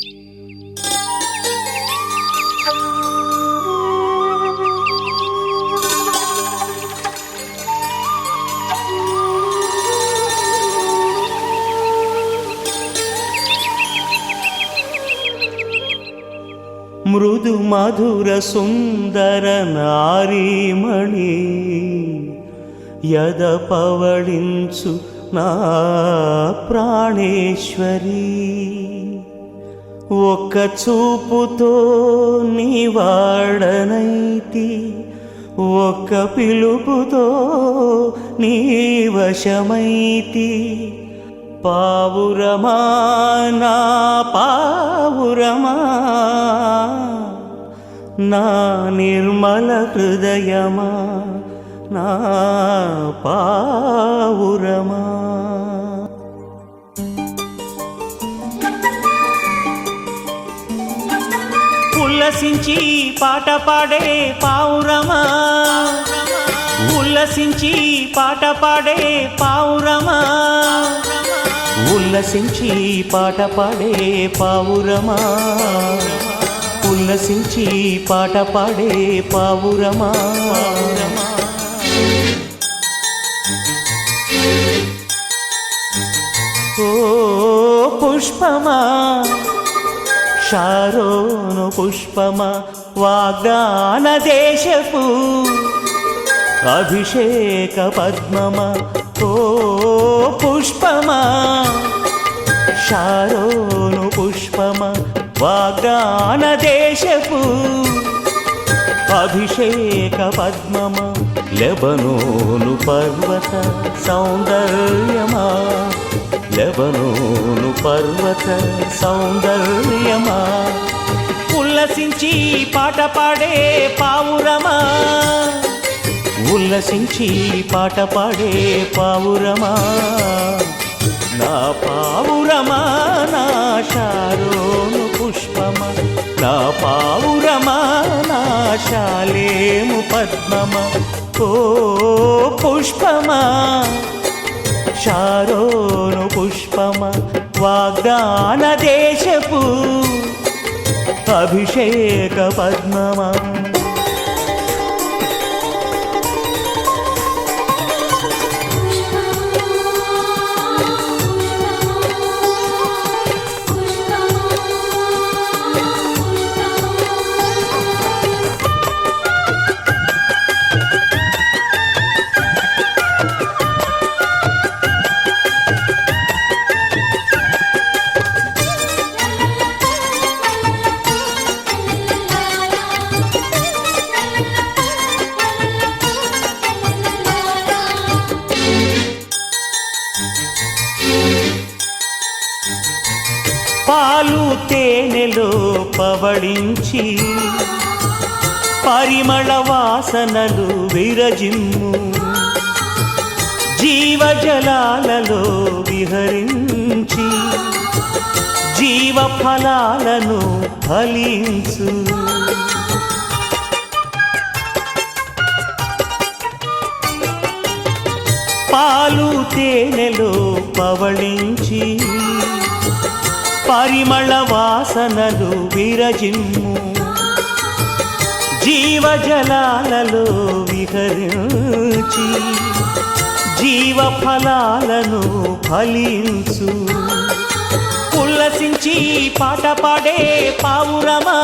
మృదు మధుర సుందర నారీమణి యద పవళించు నా ప్రాణేశ్వరీ. ఒక్క చూపుతో నీ వాడనైతి. ఒక్క పిలుపుతో నీ వశమైతి. పావురమా నా పావురమా. నా నిర్మల హృదయమా నా పావురమా. ఉల్లసించి పాట పాడే పావురమా? ఉల్లసించి పాట పాడే పావురమా? ఉల్లసించి పాట పాడే పావురమా? ఉల్లసించి పాట పాడే పావురమా? ఓ పుష్పమా? షారోను పుష్పమ వాగ్దాన దేశపు అభిషేక పద్మమ ఓ పుష్పమా షారోను పుష్పమ వాగ్దాన దేశపు అభిషేక పద్మమ లెబనోను పర్వత సౌందర్యమా? లెబనోను పర్వత సౌందర్యమా? ఉల్లసించి పాట పాడే పావురమా? ఉల్లసించి పాట పాడే పావురమా? నా పావురమా నా శారోను పుష్పమా? నా పావురమా నా శాలేము పద్మమా? పుష్పమా? షారోను పుష్పమా? వాగ్దాన దేశపు అభిషేక పద్మమా? పాలు తేనెలో పవళించి పరిమళ వాసనలు విరజిమ్ము. జీవజలాలలో విహరించి జీవ ఫలాలను ఫలించు. పాలు తేనెలో పవళించి పరిమళ వాసనలు విరజిమ్ము. జీవజలాలలో విహరించి జీవ ఫలాలను ఫలించు. ఉల్లసించి పాట పాడే పావురమా.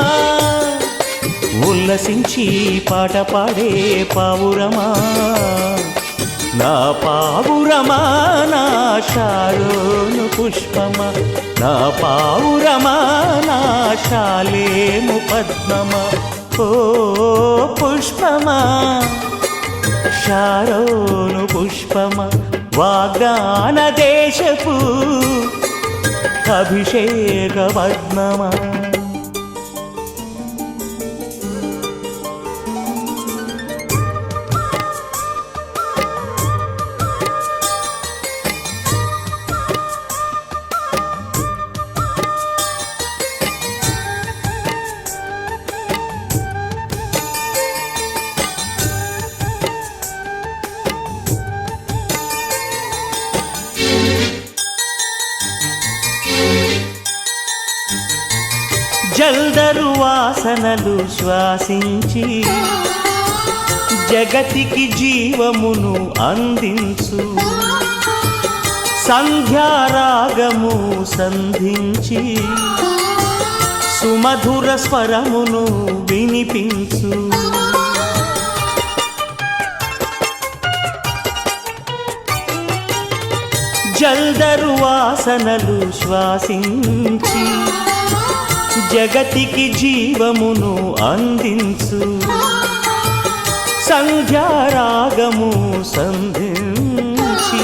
ఉల్లసించి పాట పాడే పావురమా. నా పావురమా నా షారోను పుష్పమ నా పావురమా నా శాలేము పద్మమ. ఓ పుష్పమా శారోను పుష్పమ వాగ్దాన దేశపు అభిషేక పద్మమా. జల్దరు వాసనలు శ్వాసించి జగతికి జీవమును అందించు. సంధ్యారాగము సంధించి సుమధుర స్వరమును వినిపించు. జల్దరు వాసనలు శ్వాసించి జగతికి జీవమును అందించు. సంధ్యారాగము సంధించి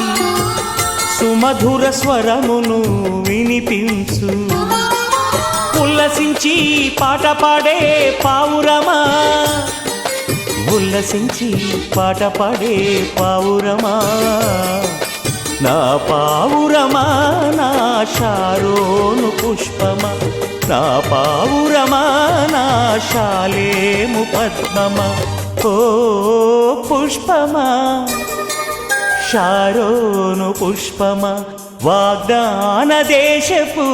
సుమధుర స్వరమును వినిపించు. ఉల్లసించి పాట పాడే పావురమా ఉల్లసించి పాట పాడే పావురమా. నా పావురమా నా శారోను పుష్పమా? నా పావురమా నా శాలేము పద్మమా? ఓ పుష్పమా శారోను పుష్పమా? వాగ్దాన దేశపు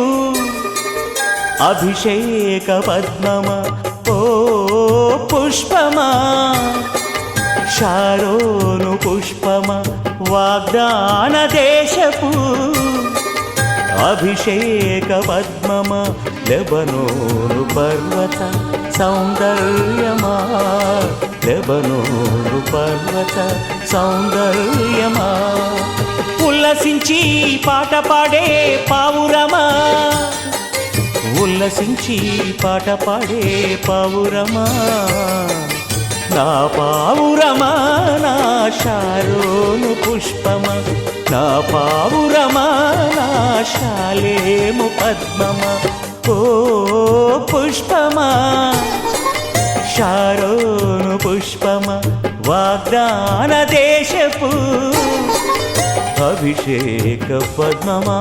అభిషేక పద్మమా? ఓ పుష్పమా శారోను పుష్పమా? వాగ్దాన దేశపు అభిషేక పద్మమ లెబనోను పర్వత సౌందర్యమా లెబనోను పర్వత సౌందర్యమా. ఉల్లసించి పాట పాడే పావురమా ఉల్లసించి పాట పాడే పావురమా. నా పావు శారోను పుష్పమ నా పావురమా నా శాలేము పద్మమ. ఓ పుష్పమా శారోను పుష్పమ వాగ్దాన దేశపు అభిషేక పద్మమా.